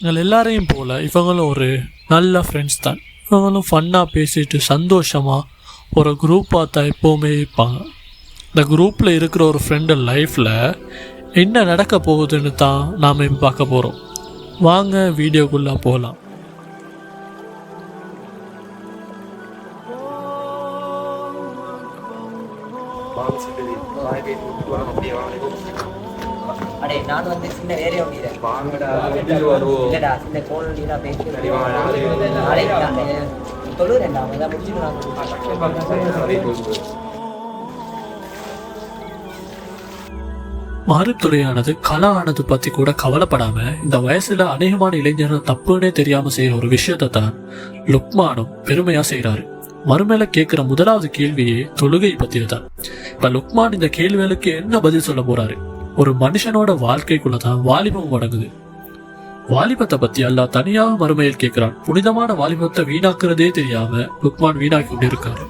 எங்கள் எல்லாரையும் போல் இவங்களும் ஒரு நல்ல ஃப்ரெண்ட்ஸ் தான். இவங்களும் ஃபன்னாக பேசிட்டு சந்தோஷமாக ஒரு குரூப்பாக தான் எப்போவுமே இருப்பாங்க. இந்த குரூப்பில் இருக்கிற ஒரு ஃப்ரெண்டு லைஃப்பில் என்ன நடக்க போகுதுன்னு தான் நாம் இப்போ பார்க்க போகிறோம் வாங்க வீடியோக்குள்ளே போகலாம் அடே நான் வந்து சின்ன வேலையை முடியல. இல்லடா சின்ன கோல் நீடா பேசி தொழுறேன்டா அதான் முடிச்சுக்கலாம் மறுத்துறையானது கலா ஆனது பற்றி கூட கவலைப்படாம இந்த வயசுல அநேகமான இளைஞர்கள் தப்புன்னே தெரியாம செய்யற ஒரு விஷயத்தை தான் லுக்மானும் பெருமையா செய்றாரு. மறுமையில கேட்கிற முதலாவது கேள்வியே தொழுகை பத்தியது தான் இப்ப லுக்மான் இந்த கேள்விகளுக்கு என்ன பதில் சொல்ல போறாரு? ஒரு மனுஷனோட வாழ்க்கைக்குள்ள தான் வாலிபம் அடங்குது வாலிபத்தை பத்தி அல்லாஹ் தனியாக மறுமையில் கேட்கிறான் புனிதமான வாலிபத்தை வீணாக்குறதே தெரியாம லுக்மான் வீணாக்கி கொண்டிருக்காரு.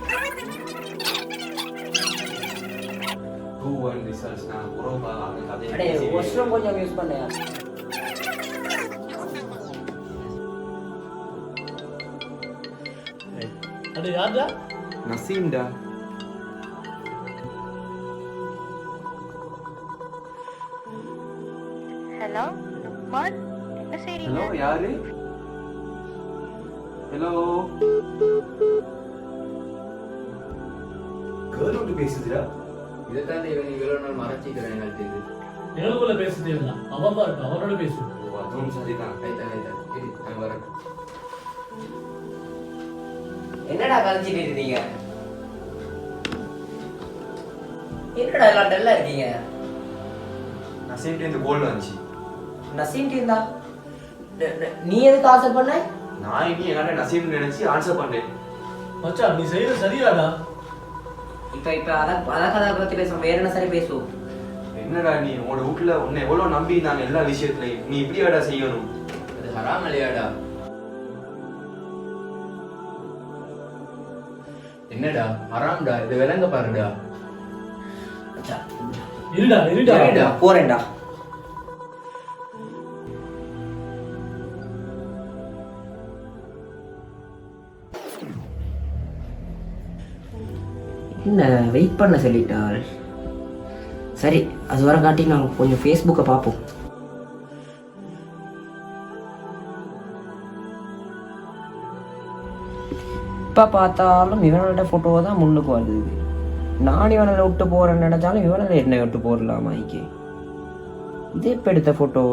டூ ஒன் ரிசல்ட்ஸ் ஹலோ யாரு ஹலோ கேர்ள் விட்டு பேசுதுடா. இதைத்தாண்டி இவங்க இவ்வளவு நாள் மறைச்சிக்கிறேன் எங்கள்கிட்ட எங்களுக்குள்ள பேச தேவையில்ல அவன் தான் இருக்கு அவனோட பேசு. அதுவும் சரிதான். கைத்தா கைத்தா இரு நான் வரேன். என்னடா கழிச்சிட்டு இருக்கீங்க? என்னடா எல்லாம் டல்லா இருக்கீங்க? நசீம்ட்டு இந்த கோல்டு வந்துச்சு நசீம் இருந்தா நீ எதுக்கு ஆசை பண்ண? நான் இனி என்னால நசீம் நினைச்சு ஆன்சர் பண்றேன் மச்சான் நீ செய்யறது சரியாடா. இப்ப இப்ப அத அத கதை பத்தி பேசுவோம். வேற என்ன சரி பேசுவோம்? என்னடா நீ உன்னோட வீட்டுல உன்னை எவ்வளவு நம்பி நான் எல்லா விஷயத்துலயும். நீ இப்படியாடா செய்யணும்? அது ஹராம் இல்லையாடா என்னடா ஹராம்டா? இது விளங்க பாருடா. இருடா இருடா. சரிடா. போறேன்டா. என்ன வெயிட் பண்ண சொல்லிட்டாள். சரி அது வர காட்டி நாங்கள் கொஞ்சம் ஃபேஸ்புக்கை பார்ப்போம். இப்போ பார்த்தாலும் இவனோட ஃபோட்டோ தான் முன்னுக்கு வருது நான் இவனை விட்டு போகிறேன்னு நினச்சாலும் இவனை என்னை விட்டு போடலாமா ஐக்கே? இது இப்போ எடுத்த ஃபோட்டோ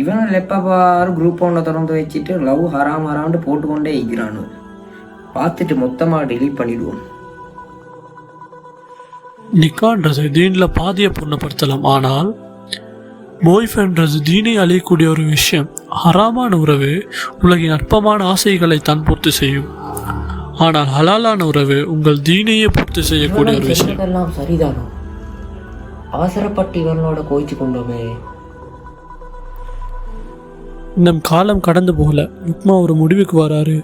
இவன் எப்போ பாரு குரூப் ஒன்றை திறந்து வச்சுட்டு லவ் ஹராம் ஹராம்னு போட்டுக்கொண்டே இருக்கிறானு. பார்த்துட்டு மொத்தமாக delete பண்ணிடுவோம். நிக்கான்றது தீனில் பாதியை புண்ணப்படுத்தலாம் ஆனால் பாய் ஃப்ரெண்ட்றது தீனை அழியக்கூடிய ஒரு விஷயம் ஹராமான உறவு உலகின் அற்பமான ஆசைகளை தான் பூர்த்தி செய்யும். ஆனால் ஹலாலான உறவு உங்கள் தீனையே பூர்த்தி செய்யக்கூடிய ஒரு விஷயம். சரிதானோ? அவசரப்பட்டு இவனோட கோயிச்சு கொண்டோமே. இன்னும் காலம் கடந்து போகல. ருக்மா ஒரு முடிவுக்கு வராரு.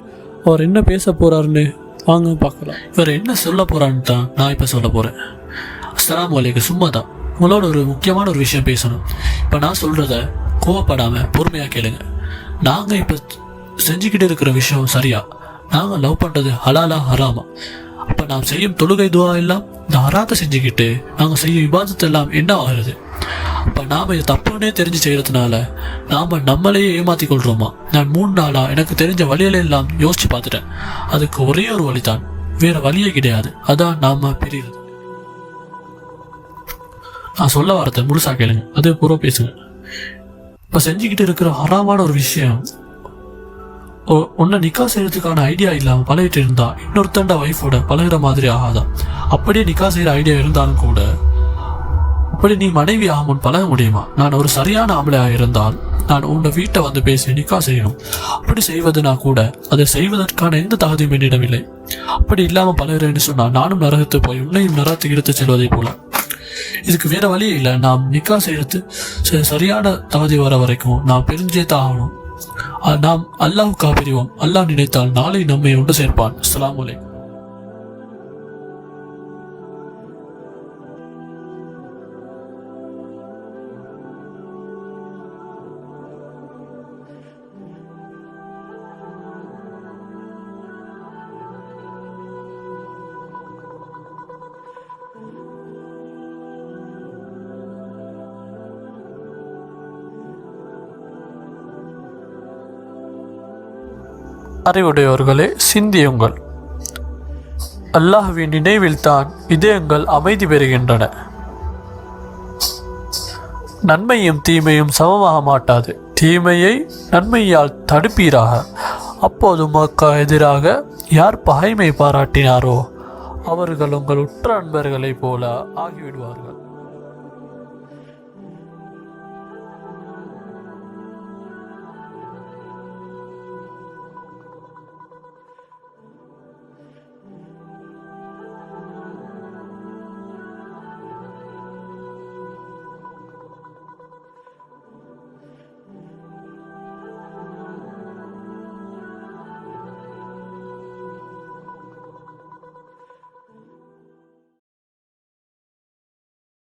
அவர் என்ன பேச போறாருன்னு வாங்க பார்க்கலாம். இவர் என்ன சொல்ல போறான்னு தான் நான் இப்போ சொல்ல போறேன். அஸ்லாம் வலைக்கு சும்மா தான் உங்களோட ஒரு முக்கியமான ஒரு விஷயம் பேசணும். இப்போ நான் சொல்றத கோவப்படாம பொறுமையாக கேளுங்க. நாங்கள் இப்போ செஞ்சுக்கிட்டு இருக்கிற விஷயம் சரியா? நாங்கள் லவ் பண்ணுறது ஹலாலா ஹராமா? அப்போ நாம் செய்யும் தொழுகை துவா எல்லாம் இந்த ஹராத்தை செஞ்சுக்கிட்டு நாங்கள் செய்யும் விவாதத்தை எல்லாம் என்ன ஆகுறது? இப்போ நாம் இது தப்புன்னே தெரிஞ்சு செய்கிறதுனால நாம் நம்மளையே ஏமாற்றி கொள்கிறோமா நான் மூணு நாளாக எனக்கு தெரிஞ்ச வழியில எல்லாம் யோசித்து பார்த்துட்டேன். அதுக்கு ஒரே ஒரு வழி தான் வேறு வழியே கிடையாது. அதான் நாம் பிரிகிறது நான் சொல்ல வரத்தை முழுசா கேளுங்க. அதே பூரா பேசுங்க. இப்போ செஞ்சுக்கிட்டு இருக்கிற ஹராமான ஒரு விஷயம். ஒ- உன்னை நிக்கா செய்யறதுக்கான ஐடியா இல்லாமல் பழகிட்டு இருந்தா இன்னொருத்தண்ட ஒய்ஃபோட பழகுற மாதிரி ஆகாதான் அப்படியே நிக்கா செய்கிற ஐடியா இருந்தாலும் கூட அப்படி நீ மனைவி ஆகும் பழக முடியுமா? நான் ஒரு சரியான ஆம்பளையா இருந்தால் நான் உன்னை வீட்டை வந்து பேசி நிக்கா செய்யணும். அப்படி செய்வதுனா கூட அதை செய்வதற்கான எந்த தகுதியும் என்னிடம் இல்லை. அப்படி இல்லாம பழகிறேன்னு சொன்னா நானும் நரகத்து போய் உன்னையும் நரகத்துக்கு எடுத்து செல்வதை போல. இதுக்கு வேற வழியே இல்லை. நாம் நிக்கா செய்யறது ச- சரியான தகுதி வர வரைக்கும் நாம் பிரிஞ்சே தான் ஆகணும். நாம் அல்லாஹ் பிரிவோம். அல்லாஹ் நினைத்தால் நாளை நம்மை ஒன்று சேர்ப்பான். அஸ்லாம் வலைக்கும் அறிவுடையவர்களே சிந்தியுங்கள். அல்லாஹ்வின் நினைவில்தான் இதயங்கள் அமைதி பெறுகின்றன. நன்மையும் தீமையும் சமமாக மாட்டாது. தீமையை நன்மையால் தடுப்பீராக. அப்போது உமக்கு எதிராக யார் பகைமை பாராட்டினாரோ அவர்கள் உங்கள் உற்ற அன்பர்களைப் போல ஆகிவிடுவார்கள்.